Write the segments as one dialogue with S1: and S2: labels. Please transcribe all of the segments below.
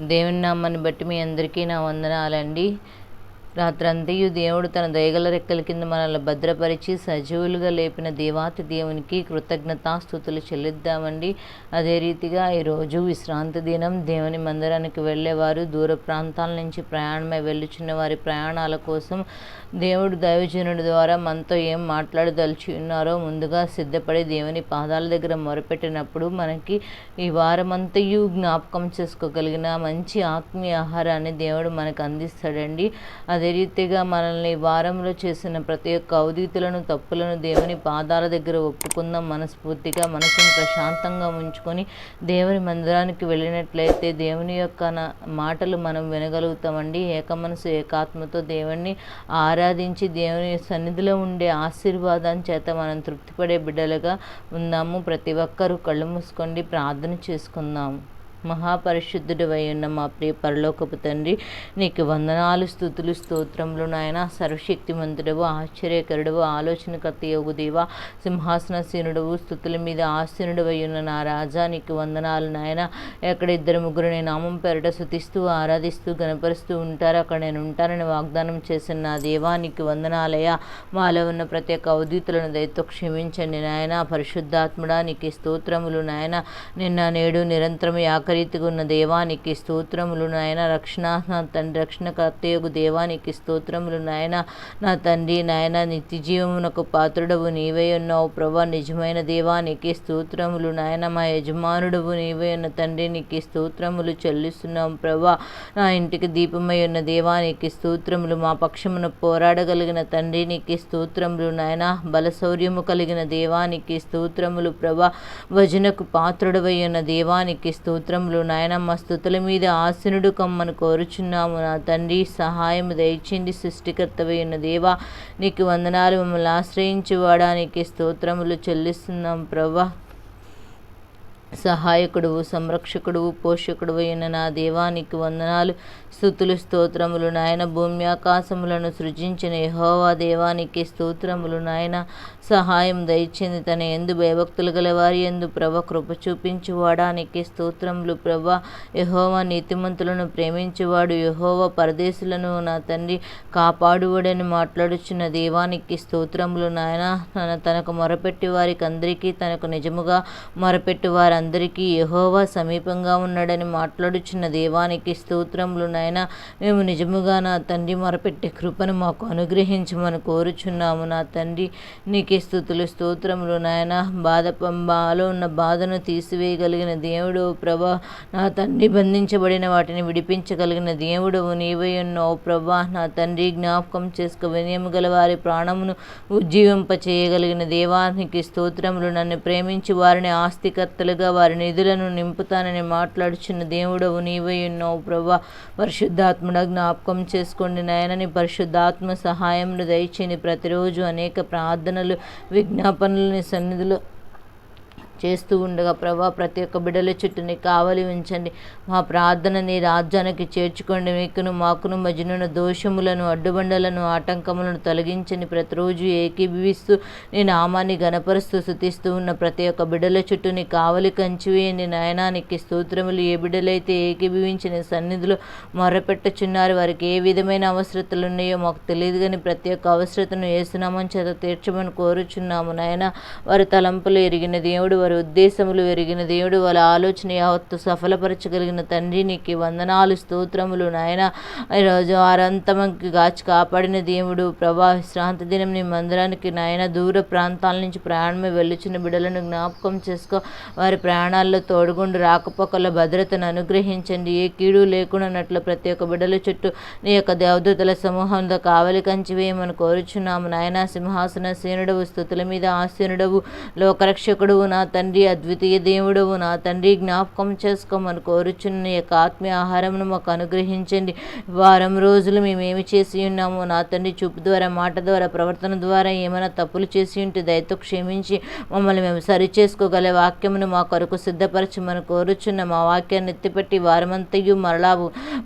S1: దేవుని నామాన్ని బట్టి మీ అందరికీ నా వందనాలండి. రాత్రంతయు దేవుడు తన దయగల రెక్కల కింద మనల్ని భద్రపరిచి సజీవులుగా లేపిన దేవాతి దేవునికి కృతజ్ఞతాస్థుతులు చెల్లిద్దామండి. అదే రీతిగా ఈరోజు విశ్రాంతి దినం. దేవుని మందిరానికి వెళ్ళేవారు దూర ప్రాంతాల నుంచి ప్రయాణమై వెళ్ళుచున్న వారి ప్రయాణాల కోసం దేవుడు దైవజనుడి ద్వారా మనతో ఏం మాట్లాడదలిచి ఉన్నారో ముందుగా సిద్ధపడి దేవుని పాదాల దగ్గర మొరపెట్టినప్పుడు మనకి ఈ వారమంతయు జ్ఞాపకం చేసుకోగలిగిన మంచి ఆత్మీయ ఆహారాన్ని దేవుడు మనకు అందిస్తాడండి. అదే రీతిగా మనల్ని వారంలో చేసిన ప్రతి ఒక్క అవధితులను తప్పులను దేవుని పాదాల దగ్గర ఒప్పుకుందాం మనస్ఫూర్తిగా మనసును ప్రశాంతంగా ఉంచుకొని దేవుని మందిరానికి వెళ్ళినట్లయితే దేవుని యొక్క మాటలు మనం వినగలుగుతామండి. ఏక మనసు ఏకాత్మతో దేవుణ్ణి ఆరాధించి దేవుని సన్నిధిలో ఉండే ఆశీర్వాదం చేత మనం తృప్తిపడే బిడ్డలుగా ఉందాము. ప్రతి ఒక్కరూ కళ్ళు మూసుకోండి ప్రార్థన చేసుకుందాము మహాపరిశుద్ధుడు ఉన్న మా ప్రియ పరలోకపు తండ్రి నీకు వందనాలు స్థుతులు స్తోత్రములు నాయన. సర్వశక్తిమంతుడవు ఆశ్చర్యకరుడవు ఆలోచనకర్త యోగు దేవ. సింహాసనసీనుడవు స్థుతుల మీద ఆసీనుడు ఉన్న నా రాజా నీకు వందనాలు నాయన. ఎక్కడ ఇద్దరు ముగ్గురు నేను నామం పేరట శుతిస్తూ ఆరాధిస్తూ గనపరుస్తూ ఉంటారు. అక్కడ నేను ఉంటానని వాగ్దానం చేసిన నా దేవా నీకు వందనాలయ్యా. మాలో ఉన్న ప్రతి ఒక్క అవధూతులను దయతో క్షమించండి నాయన. పరిశుద్ధాత్ముడా నీకు స్తోత్రములు నాయన. నిన్న నేడు నిరంతరం యాక ఉన్న దేవానికి స్తోత్రములు నాయన. రక్షణ నా తండ్రి రక్షణకర్తయగు దేవానికి స్తోత్రములు నాయన. నా తండ్రి నాయన నిత్య జీవమునకు పాత్రుడవు నీవే ఉన్నావు ప్రభా. నిజమైన దేవానికి స్తోత్రములు నాయన. మా యజమానుడవు నీవే ఉన్న తండ్రి నీకు స్తోత్రములు చెల్లిస్తున్నాం ప్రభా. నా ఇంటికి దీపమై ఉన్న దేవానికి స్తోత్రములు మా పక్షమును పోరాడగలిగిన తండ్రి నీకు స్తోత్రములు నాయన. బలశౌర్యము కలిగిన దేవానికి స్తోత్రములు ప్రభా. భజనకు పాత్రుడవై ఉన్న దేవానికి స్తోత్రం నాయన మా స్థుతుల మీద ఆసనుడు కమ్మను కోరుచున్నాము. నా తండ్రి సహాయం దయచింది సృష్టికర్తవై ఉన్న దేవా నీకు వందనాలు. మమ్మల్ని ఆశ్రయించి వాడానికి స్తోత్రములు చెల్లిస్తున్నాం. ప్రభా సహాయకుడు సంరక్షకుడు పోషకుడు అయిన నా దేవానికి వందనాలు స్థుతులు స్తోత్రములు నాయన. భూమి ఆకాశములను సృజించిన యహోవా దేవానికి స్తోత్రములు నాయన. సహాయం దయచింది తన ఎందు భయభక్తులు గల వారి ఎందు ప్రభ కృప చూపించువాడానికి స్తోత్రములు ప్రభ. యహోవా నీతిమంతులను ప్రేమించువాడు. యహోవా పరదేశులను నా తండ్రి కాపాడువాడని మాట్లాడుచున్న దేవానికి స్తోత్రములు నాయన. తనకు మొరపెట్టి వారికి అందరికీ తనకు నిజముగా మొరపెట్టి వారందరికీ యహోవా సమీపంగా ఉన్నాడని మాట్లాడుచున్న దేవానికి స్తోత్రములు నాయన. మేము నిజముగా నా తండ్రి మొరపెట్టే కృపను మాకు అనుగ్రహించమని కోరుచున్నాము. నా తండ్రి నీకే స్థుతులు స్తోత్రములు నాయన. బాధ బాలో ఉన్న బాధను తీసివేయగలిగిన దేవుడు ప్రభా. నా తండ్రి బంధించబడిన వాటిని విడిపించగలిగిన దేవుడు నీవై ఉన్నావు ప్రభా. నా తండ్రి జ్ఞాపకం చేసుకు వినయము గల వారి ప్రాణమును ఉజ్జీవింప చేయగలిగిన దేవానికి స్తోత్రములు. నన్ను ప్రేమించి వారిని ఆస్తికర్తలుగా వారి నిధులను నింపుతానని మాట్లాడుచున్న దేవుడవు నీవై ఉన్నావు ప్రభా. పరిశుద్ధాత్ముడ జ్ఞాపకం చేసుకోండి నాయనని పరిశుద్ధాత్మ సహాయంను దయచేని ప్రతిరోజు అనేక ప్రార్థనలు విజ్ఞాపనలు సన్నిధిలో చేస్తూ ఉండగా ప్రభా ప్రతి ఒక్క బిడ్డల చుట్టూ నీ కావలి ఉంచండి. మా ప్రార్థన నీ రాజ్యానికి చేర్చుకోండి. మీకును మాకును మధ్యనున్న దోషములను అడ్డుబండలను ఆటంకములను తొలగించని ప్రతిరోజు ఏకీభవిస్తూ నీ నామాన్ని గనపరుస్తూ శుతిస్తూ ఉన్న ప్రతి ఒక్క బిడ్డల చుట్టూ నీ కావలి కంచివేయండి నాయనానికి స్తోత్రములు ఏ బిడ్డలైతే ఏకీభవించిన సన్నిధిలో మొరపెట్టుచున్నారు వారికి ఏ విధమైన అవసరతలు ఉన్నాయో మాకు తెలియదు కానీ ప్రతి ఒక్క అవసరతను ఏసునామం చేత తీర్చమని కోరుచున్నాము. నాయన వారి తలంపులు ఎరిగిన దేవుడు వారి ఉద్దేశములు ఎరిగిన దేవుడు వాళ్ళ ఆలోచన యావత్తు సఫలపరచగలిగిన తండ్రి నీకు వందనాలు స్తోత్రములు నాయన. ఈరోజు వారంతమంకి గాచి కాపాడిన దేవుడు ప్రభా విశ్రాంతి దినం నీ మందిరానికి నాయన. దూర ప్రాంతాల నుంచి ప్రయాణమే వెళ్ళుచున్న బిడ్డలను జ్ఞాపకం చేసుకో. వారి ప్రయాణాల్లో తోడుగుండు రాకపోకల భద్రతను అనుగ్రహించండి. ఏ కీడు లేకుండానట్లు ప్రతి ఒక్క బిడ్డల చుట్టూ నీ యొక్క దేవదూతల సమూహంలో కావలి కంచి వేయమని కోరుచున్నాము నాయన. సింహాసన సేనుడవు స్థుతుల మీద ఆసీనుడవు లోకరక్షకుడువు నా తండ్రి అద్వితీయ దేవుడవు నా తండ్రి జ్ఞాపకం చేసుకోమని కోరుచున్న యొక్క ఆత్మీయ ఆహారంను మాకు అనుగ్రహించండి. వారం రోజులు మేము ఏమి చేసి ఉన్నాము నా తండ్రి చూపు ద్వారా మాట ద్వారా ప్రవర్తన ద్వారా ఏమైనా తప్పులు చేసి ఉంటే దయతో క్షమించి మమ్మల్ని మేము సరి చేసుకోగల వాక్యమును మా కొరకు సిద్ధపరచమని కోరుచున్న మా వాక్యాన్ని ఎత్తిపెట్టి వారమంతయు మరలా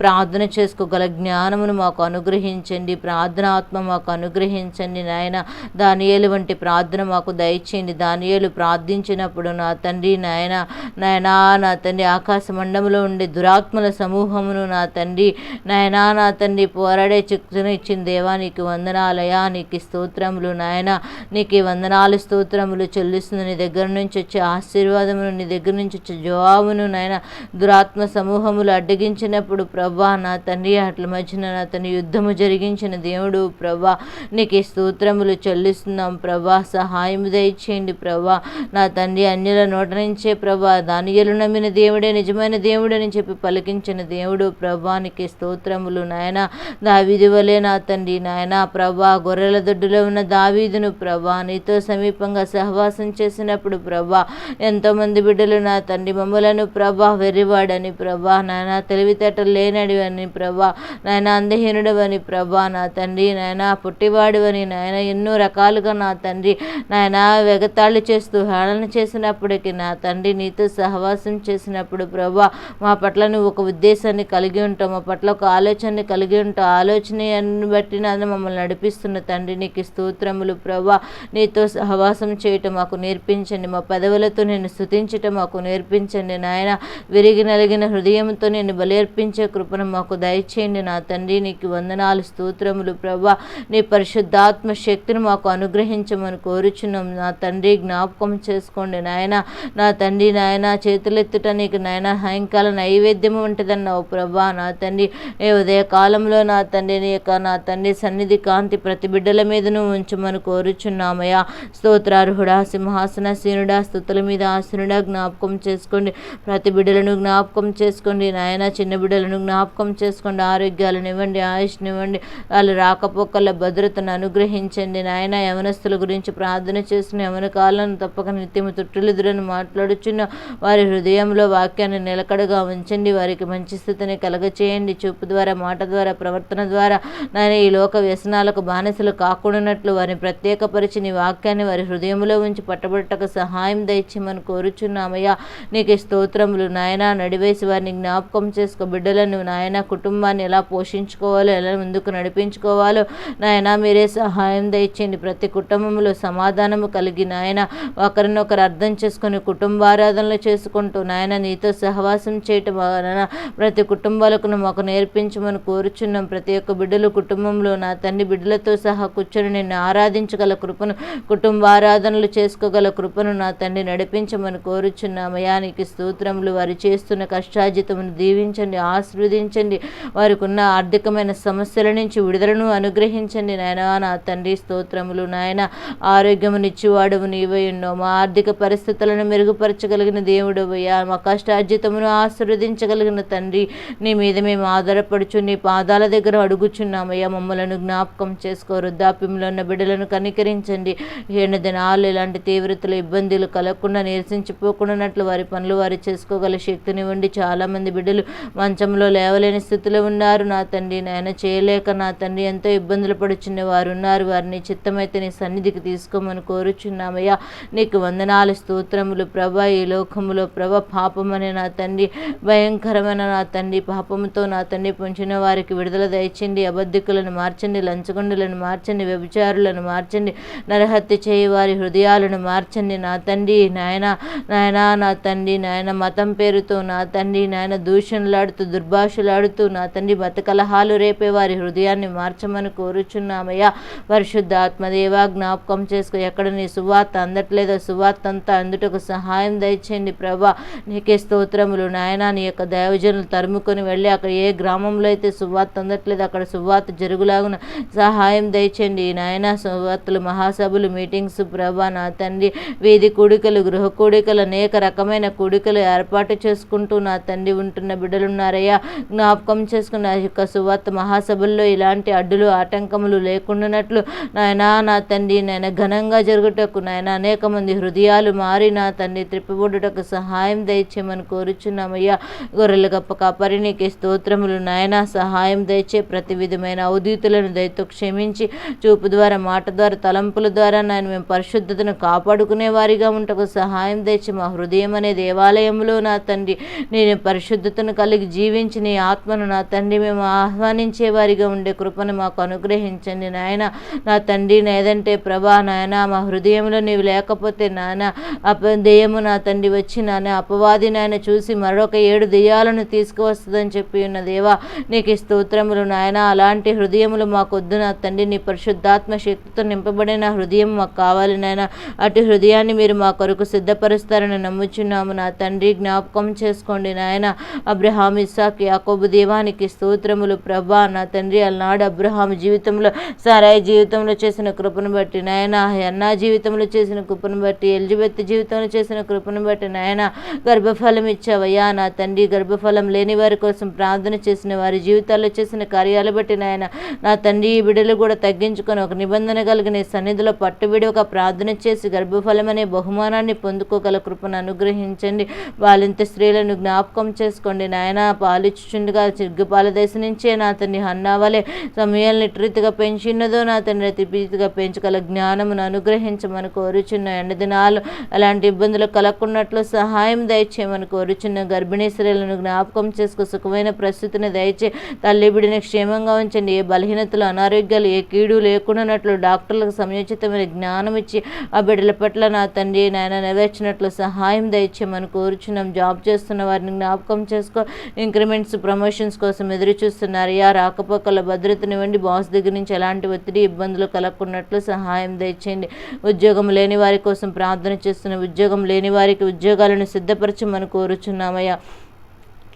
S1: ప్రార్థన చేసుకోగల జ్ఞానమును మాకు అనుగ్రహించండి. ప్రార్థన ఆత్మ మాకు అనుగ్రహించండి నాయన. దానియేలు వంటి ప్రార్థన మాకు దయచేయండి. దానియేలు ప్రార్థించిన చేసినప్పుడు నా తండ్రి నాయన నాయనా నా తండ్రి ఆకాశ మండములో ఉండే దురాత్మల సమూహమును నా తండ్రి నాయనా నా తండ్రి పోరాడే చిక్కును ఇచ్చిన దేవా నీకు వందనాలయా నీకు స్తోత్రములు. నాయన నీకు వందనాలు స్తోత్రములు చెల్లిస్తుంది. నీ దగ్గర నుంచి వచ్చే ఆశీర్వాదమును నీ దగ్గర నుంచి వచ్చే జవాబును నాయన దురాత్మ సమూహములు అడ్డగించినప్పుడు ప్రభా నా తండ్రి అట్ల మధ్యన నా తండ్రి యుద్ధము జరిగించిన దేవుడు ప్రభా నీకు స్తోత్రములు చెల్లిస్తున్నాం. ప్రభా సహాయం దయచేయండి. ప్రభా నా తండ్రి అన్యుల నోట నుంచే ప్రభా దానియలు నమ్మిన దేవుడే నిజమైన దేవుడని చెప్పి పలికించిన దేవుడు ప్రభానికి స్తోత్రములు నాయన. దావీది వలె నా తండ్రి నాయన ప్రభా గొర్రెల దొడ్డులో ఉన్న దావీదును ప్రభా నీతో సమీపంగా సహవాసం చేసినప్పుడు ప్రభా ఎంతోమంది బిడ్డలు నా తండ్రి మమ్మలను ప్రభా వెర్రివాడని ప్రభా నాయన తెలివితేటలు లేనడివని ప్రభా నాయన అందహీనుడవని ప్రభా నా తండ్రి నాయన పుట్టివాడివని నాయన ఎన్నో రకాలుగా నా తండ్రి నాయన వెగతాళి చేస్తూ హేళన చేసినప్పటికీ నా తండ్రి నీతో సహవాసం చేసినప్పుడు ప్రభా మా పట్ల నువ్వు ఒక ఉద్దేశాన్ని కలిగి ఉంటావు మా పట్ల ఒక ఆలోచనని కలిగి ఉంటావు. ఆలోచనను బట్టి నాన్న మమ్మల్ని నడిపిస్తున్న తండ్రి నీకు స్తోత్రములు ప్రభా. నీతో సహవాసం చేయటం మాకు నేర్పించండి. మా పదవులతో నేను స్థుతించటం మాకు నేర్పించండి. నాయన విరిగి నలిగిన హృదయంతో నేను బలేర్పించే కృపను మాకు దయచేయండి. నా తండ్రి నీకు వందనాలు స్తోత్రములు ప్రభా. నీ పరిశుద్ధాత్మ శక్తిని మాకు అనుగ్రహించమని కోరుచున్నాం. నా తండ్రి జ్ఞాపకం చేసుకోండి. నాయన నా తండ్రి నాయన చేతులెత్తుట నీకు నాయన సాయంకాల నైవేద్యం ఉంటుందన్నావు ప్రభా. నా తండ్రి ఏ ఉదయ కాలంలో నా తండ్రి నీ యొక్క నా తండ్రి సన్నిధి కాంతి ప్రతి బిడ్డల మీదను ఉంచమని కోరుచున్నామయ్యా. స్తోత్రార్హుడా సింహాసనసీనుడా స్థుతుల మీద ఆసనుడా జ్ఞాపకం చేసుకోండి. ప్రతి బిడ్డలను జ్ఞాపకం చేసుకోండి. నాయన చిన్న బిడ్డలను జ్ఞాపకం చేసుకోండి. ఆరోగ్యాలను ఇవ్వండి ఆయుష్నివ్వండి వాళ్ళు రాకపోకల భద్రతను అనుగ్రహించండి. నాయన యవనస్తుల గురించి ప్రార్థన చేసిన యవన కాలను తప్పక నిత్యము భక్తులెదురని మాట్లాడుచున్న వారి హృదయంలో వాక్యాన్ని నిలకడగా ఉంచండి. వారికి మంచి స్థితిని కలగచేయండి. చూపు ద్వారా మాట ద్వారా ప్రవర్తన ద్వారా నాయన ఈ లోక వ్యసనాలకు బానిసలు కాకుండానట్లు వారిని ప్రత్యేకపరిచి నీ వాక్యాన్ని వారి హృదయంలో ఉంచి పట్టబట్టక సహాయం దయచేయమని కోరుచున్నామయ్యా. నీకు స్తోత్రములు నాయన. నడివేసి వారిని జ్ఞాపకం చేసుకో. బిడ్డలను నాయన కుటుంబాన్ని ఎలా పోషించుకోవాలో ఎలా ముందుకు నడిపించుకోవాలో నాయన మీరే సహాయం దయచేయండి. ప్రతి కుటుంబంలో సమాధానము కలిగి నాయన ఒకరినొకరు అర్థం అర్థం చేసుకొని కుటుంబారాధనలు చేసుకుంటూ నాయన నీతో సహవాసం చేయటం వలన ప్రతి కుటుంబాలకు మాకు నేర్పించమని కోరుచున్నాం. ప్రతి ఒక్క బిడ్డలు కుటుంబంలో నా తండ్రి బిడ్డలతో సహా కూర్చొని నిన్ను ఆరాధించగల కృపను కుటుంబారాధనలు చేసుకోగల కృపను నా తండ్రి నడిపించమని కోరుచున్నామయ్యా నీకు స్తోత్రములు. వారు చేస్తున్న కష్టాజితమును దీవించండి ఆశీర్వదించండి. వారికి ఉన్న ఆర్థికమైన సమస్యల నుంచి విడుదలను అనుగ్రహించండి నాయన. నా తండ్రి స్తోత్రములు. నాయన ఆరోగ్యమునిచ్చివాడవు నీవై ఉన్నావు. మా ఆర్థిక పరిస్థితులను మెరుగుపరచగలిగిన దేవుడు అయ్యా. మా కష్టార్జితమును ఆశీర్వదించగలిగిన తండ్రి నీ మీద మేము ఆధారపడుచు నీ పాదాల దగ్గర అడుగుచున్నామయ్యా. మమ్మలను జ్ఞాపకం చేసుకో వృద్ధాప్యంలో ఉన్న బిడ్డలను కనికరించండి. ఏడు దినాలు ఇలాంటి తీవ్రతలు ఇబ్బందులు కలగకుండా నిరసించిపోకుండానట్లు వారి పనులు వారు చేసుకోగల శక్తినివ్వండి చాలామంది బిడ్డలు మంచంలో లేవలేని స్థితిలో ఉన్నారు. నా తండ్రి నాయన చేయలేక నా తండ్రి ఎంతో ఇబ్బందులు పడుచున్న వారు ఉన్నారు. వారిని చిత్తమైతే నీ సన్నిధికి తీసుకోమని కోరుచున్నామయ్యా. నీకు వందనాలు స్తోత్రములు ప్రభ ఈ లోకములో ప్రభ పాపమని నా తండ్రి భయంకరమైన నా తండ్రి పాపముతో నా తండ్రి పొంచిన వారికి విడుదల దయచండి అబద్ధికులను మార్చండి లంచగొండులను మార్చండి వ్యభిచారులను మార్చండి నరహత్య చేయి వారి హృదయాలను మార్చండి నా తండ్రి నాయన నాయన నా తండ్రి నాయన మతం పేరుతో నా తండ్రి నాయన దూషణలాడుతూ దుర్భాషలాడుతూ నా తండ్రి మత కలహాలు రేపే వారి హృదయాన్ని మార్చమని కోరుచున్నామయ్యా. పరిశుద్ధ ఆత్మదేవా జ్ఞాపకం చేసుకో ఎక్కడ నీ సువార్త అందట్లేదో సువార్త అంతా అందుటకు సహాయం దయచేయండి ప్రభా. నీకే స్తోత్రములు నాయన. నీ యొక్క దైవజనులు తరుముకొని వెళ్ళి అక్కడ ఏ గ్రామంలో అయితే సువార్త అందట్లేదు అక్కడ సువార్త జరుగులాగున సహాయం దయచేయండి. నాయన సువార్తలు మహాసభలు మీటింగ్స్ ప్రభా నా తండ్రి వీధి కూడికలు గృహ కూడికలు అనేక రకమైన కూడికలు ఏర్పాటు చేసుకుంటూ నా తండ్రి ఉంటున్న బిడ్డలున్నారయ్యా. జ్ఞాపకం చేసుకున్న యొక్క సువార్త మహాసభల్లో ఇలాంటి అడ్డులు ఆటంకములు లేకుండానట్లు నాయన నా తండ్రి నాయన ఘనంగా జరుగుటకు నాయన అనేక మంది హృదయాలు మారి నా తండ్రి త్రిప్పబొడ్డుటకు సహాయం దయచేయమని కోరుచున్నామయ్యా. గొర్రెల గప్ప కాపరి స్తోత్రములు నాయన. సహాయం దయచే ప్రతి విధమైన అవధీతులను దయతో క్షమించి చూపు ద్వారా మాట ద్వారా తలంపుల ద్వారా నాయన మేము పరిశుద్ధతను కాపాడుకునే వారిగా ఉంటకు సహాయం తెచ్చి మా హృదయం అనే దేవాలయంలో నా తండ్రి నేను పరిశుద్ధతను కలిగి జీవించి నీ ఆత్మను నా తండ్రి మేము ఆహ్వానించే వారిగా ఉండే కృపను మాకు అనుగ్రహించండి నాయన. నా తండ్రి ఏదంటే ప్రభా నాయన మా హృదయంలో నీవు లేకపోతే నాయన దెయ్యము నా తండ్రి వచ్చి అపవాది నాయన చూసి మరొక ఏడు దెయ్యాలను తీసుకువస్తుందని చెప్పి ఉన్న దేవా నీకు స్తోత్రములు నాయన అలాంటి హృదయములు మాకొద్దు నా తండ్రి నీ పరిశుద్ధాత్మ శక్తితో నింపబడిన హృదయం మాకు కావాలి నాయన. అటు హృదయాన్ని మీరు మా కొరకు సిద్ధపరుస్తారని నమ్ముచున్నాము. నా తండ్రి జ్ఞాపకం చేసుకోండి నాయన. అబ్రహాం ఇస్సాక్ యాకోబు దేవానికి స్తోత్రములు. ప్రభా నా తండ్రి అలనాడు అబ్రహాం జీవితంలో సారాయి జీవితంలో చేసిన కృపను బట్టి నాయన అన్నా జీవితంలో చేసిన కృపను బట్టి ఎలిజబెత్ జీవితంలో చేసిన కృపను బట్టి నాయన గర్భఫలం ఇచ్చావయ్యా. నా తండ్రి గర్భఫలం లేని వారి కోసం ప్రార్థన చేసిన వారి జీవితాల్లో చేసిన కార్యాలు బట్టి నాయన నా తండ్రి ఈ బిడ్డలు కూడా తగ్గించుకొని ఒక నిబంధన కలిగిన సన్నిధిలో పట్టుబిడి ఒక ప్రార్థన చేసి గర్భఫలం అనే బహుమానాన్ని పొందుకోగల కృపను అనుగ్రహించండి. వాళ్ళంత స్త్రీలను జ్ఞాపకం చేసుకోండి. నాయన పాలిచ్చుచుండగా చిగ్గుపాల దశ నుంచే నా తండ్రి హన్నావలే సమయాన్ని రీతిగా పెంచినదో నా తండ్రి అతి ప్రీతిగా పెంచగల జ్ఞానమును అనుగ్రహించమని కోరుచున్న ఎండ దినాలు అలాంటి ఇబ్బందులు కలగకున్నట్లు సహాయం దయచేయమని కోరుచున్న గర్భిణీ స్త్రీలను జ్ఞాపకం చేసుకో సుఖమైన ప్రస్తుతిని దయచే తల్లి బిడిని క్షేమంగా ఉంచండి. ఏ బలహీనతలు అనారోగ్యాలు ఏ కీడు లేకుండానట్లు డాక్టర్లకు సమయోచితమైన జ్ఞానం ఇచ్చి ఆ బిడ్డల పట్ల నా తండ్రి నాయన నెరవేర్చినట్లు సహాయం దయచేయమని కోరుచున్నాం జాబ్ చేస్తున్న వారిని జ్ఞాపకం చేసుకో. ఇంక్రిమెంట్స్ ప్రమోషన్స్ కోసం ఎదురు చూస్తున్నారు యా రాకపోకల భద్రతనివ్వండి బాస్ దగ్గర నుంచి ఎలాంటి ఒత్తిడి ఇబ్బందులు కలగకున్నట్లు సహాయం దయచేయండి. ఉద్యోగం లేని వారి కోసం ప్రార్థన చేస్తున్న ఉద్యోగం లేని వారికి ఉద్యోగాలను సిద్ధపరచమని కోరుచున్నామయ్యా.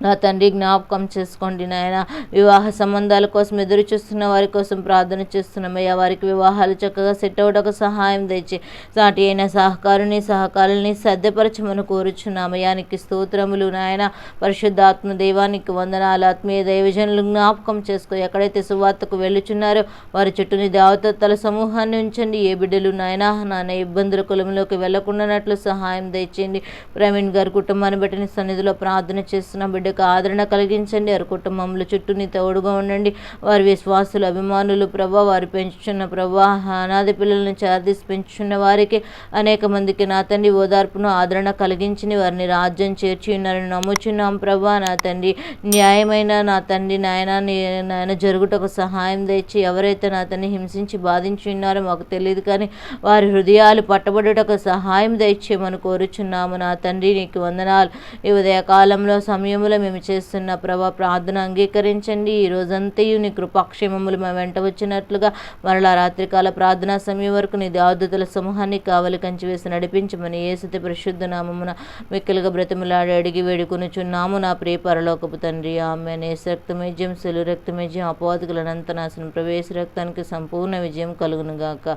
S1: నా తండ్రి జ్ఞాపకం చేసుకోండి నాయన. వివాహ సంబంధాల కోసం ఎదురు చూస్తున్న వారి కోసం ప్రార్థన చేస్తున్నామయ్యా. వారికి వివాహాలు చక్కగా సెట్ అవడానికి సహాయం తెచ్చి సాటి అయిన సహకారుని సహకారుల్ని సర్దపరచమని కోరుచున్నామయ్యానికి స్తోత్రములు నాయన. పరిశుద్ధాత్మ దైవానికి వందనాలు. ఆత్మీయ దైవజనులు జ్ఞాపకం చేసుకో. ఎక్కడైతే సువార్తకు వెళ్ళుచున్నారో వారి చుట్టూని దేవతల సమూహాన్ని ఉంచండి. ఏ బిడ్డలు నాయన నాన్న ఇబ్బందుల కులంలోకి వెళ్ళకుండానట్లు సహాయం తెచ్చేయండి ప్రవీణ్ గారి కుటుంబాన్ని బట్టి సన్నిధిలో ప్రార్థన చేస్తున్న బిడ్డకు ఆదరణ కలిగించండి. వారి కుటుంబంలో చుట్టూ నీ తోడుగా ఉండండి. వారి విశ్వాసులు అభిమానులు ప్రభా వారు పెంచుచున్న ప్రభా అనాథ పిల్లలను చేరదీసి పెంచుచున్న వారికి అనేక మందికి నా తండ్రి ఓదార్పును ఆదరణ కలిగించి వారిని రాజ్యం చేర్చి ఉన్నారని నమ్ముచున్నాం ప్రభా నా తండ్రి. న్యాయమైన నా తండ్రి నాయన నాయన జరుగుటకు సహాయం తెచ్చి ఎవరైతే నా తండ్రి హింసించి బాధించి ఉన్నారో మాకు తెలియదు కానీ వారి హృదయాలు పట్టబడుటకు సహాయం దయచేయమని కోరుచున్నాము. నా తండ్రి నీకు వందనాలు. ఈ ఉదయకాలంలో సమయంలో మేము చేస్తున్న ప్రభా ప్రార్థన అంగీకరించండి. ఈ రోజంతయు నీ కృపాక్షేమములు మా వెంట వచ్చినట్లుగా మరలా రాత్రికాల ప్రార్థనా సమయం వరకు నీ దాదుతుల సమూహాన్ని కావలి కంచి వేసి నడిపించమని ఏసుతి పరిశుద్ధ నామమున మిక్కలుగా బ్రతిమలాడి అడిగి వేడుకొనుచున్నాము. నా ప్రియ పరలోకపు తండ్రి ఆమె నేస రక్తమేజ్యం సెలు రక్తమేజ్యం అపవాదికులనంత అనంతనాశనం ప్రవేశ రక్తానికి సంపూర్ణ విజయం కలుగును గాక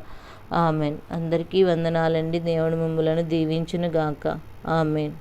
S1: ఆమెన్. అందరికీ వందనాలండి. దేవుడు మిమ్మలను దీవించునుగాక. ఆమెన్.